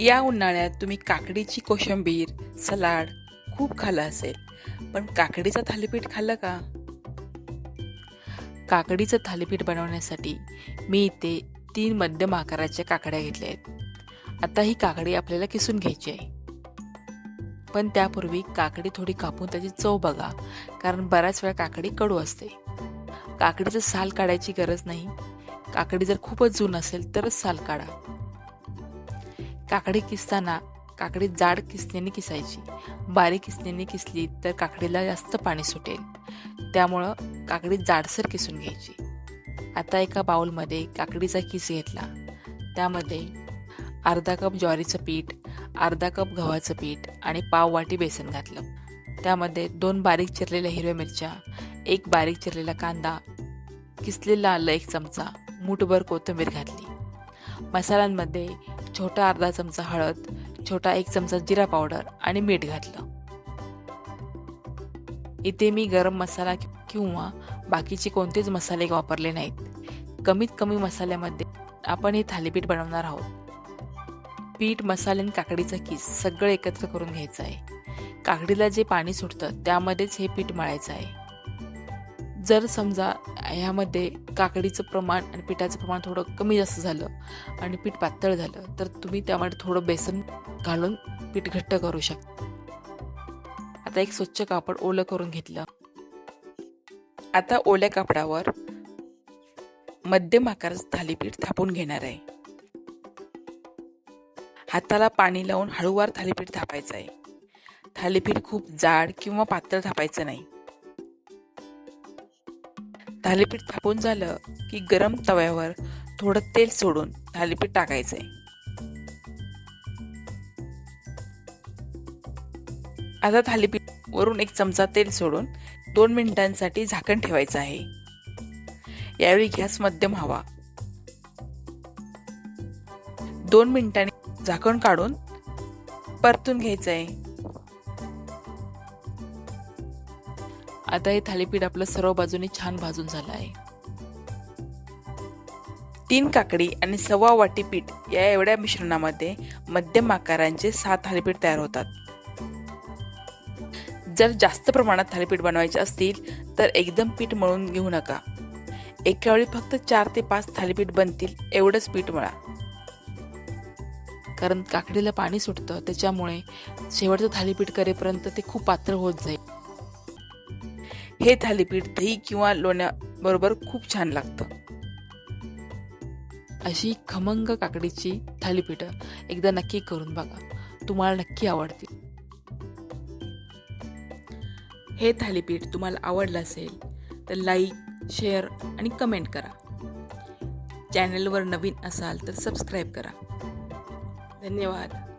या उन्हाळ्यात तुम्ही काकडीची कोशिंबीर सलाड खूप खाल्लं असेल. पण काकडीचं थालीपीठ खाल्लं का? काकडीचं थालीपीठ बनवण्यासाठी मी इथे तीन मध्यम आकाराच्या काकड्या घेतल्या आहेत. आता ही काकडी आपल्याला किसून घ्यायची आहे. पण त्यापूर्वी काकडी थोडी कापून त्याची चव बघा कारण बऱ्याच वेळा काकडी कडू असते. काकडीचं साल काढायची गरज नाही. काकडी जर खूपच जून असेल तरच साल काढा. काकडी किसताना काकडी जाड किसण्याने किसायची. बारीक किसण्याने किसली तर काकडीला जास्त पाणी सुटेल. त्यामुळं काकडी जाडसर किसून घ्यायची. आता एका बाउलमध्ये काकडीचा किस घेतला. त्यामध्ये अर्धा कप ज्वारीचं पीठ अर्धा कप गव्हाचं पीठ आणि पाव वाटी बेसन घातलं. त्यामध्ये दोन बारीक चिरलेल्या हिरव्या मिरच्या एक बारीक चिरलेला कांदा किसलेला आलं एक चमचा मूठभर कोथिंबीर घातली. मसाल्यांमध्ये छोटा अर्धा चमचा हळद छोटा एक चमचा जिरा पावडर आणि मीठ घातलं. इथे मी गरम मसाला किंवा बाकीचे कोणतेच मसाले वापरले नाहीत. कमीत कमी मसाल्यामध्ये आपण हे थालीपीठ बनवणार आहोत. पीठ मसाले आणि काकडीचा किस सगळं एकत्र करून घ्यायचं आहे. काकडीला जे पाणी सुटतं त्यामध्येच हे पीठ मळायचं आहे. जर समजा ह्यामध्ये काकडीचं प्रमाण आणि पिठाचं प्रमाण थोडं कमी जास्त झालं आणि पीठ पातळ झालं तर तुम्ही त्यामध्ये थोडं बेसन घालून पीठ घट्ट करू शकता. आता एक स्वच्छ कापड ओलं करून घेतलं. आता ओल्या कापडावर मध्यम आकाराचं थालीपीठ थापून घेणार आहे. हाताला पाणी लावून हळूवार थालीपीठ थापायचं आहे. थालीपीठ खूप जाड किंवा पातळ थापायचं नाही. थालीपीठ थापून झालं की गरम तव्यावर थोडं तेल सोडून थालीपीठ टाकायचंय. आता थालीपीठ वरून एक चमचा तेल सोडून दोन मिनिटांसाठी झाकण ठेवायचं आहे. यावेळी गॅस मध्यम हवा. दोन मिनिटांनी झाकण काढून परतून घ्यायचं आहे आता हे थालीपीठ आपलं सर्व बाजूने छान भाजून झालं आहे. तीन काकडी आणि सव्वा वाटी पीठ या एवढ्या मिश्रणामध्ये मध्यम आकारांचे सात थालीपीठ तयार होतात. जर जास्त प्रमाणात थालीपीठ बनवायचे असतील तर एकदम पीठ मळून घेऊ नका. एका वेळी फक्त चार ते पाच थालीपीठ बनतील एवढंच पीठ मळा. कारण काकडीला पाणी सुटतं त्याच्यामुळे शेवटचं थालीपीठ करेपर्यंत ते खूप पात्र होत जाईल. हे थालीपीठ दही किंवा लोण्याबरोबर खूप छान लागतं. अशी खमंग काकडीची थालीपीठं एकदा नक्की करून बघा. तुम्हाला नक्की आवडतील. हे थालीपीठ तुम्हाला आवडलं असेल तर लाईक शेअर आणि कमेंट करा. चॅनलवर नवीन असाल तर सबस्क्राईब करा. धन्यवाद.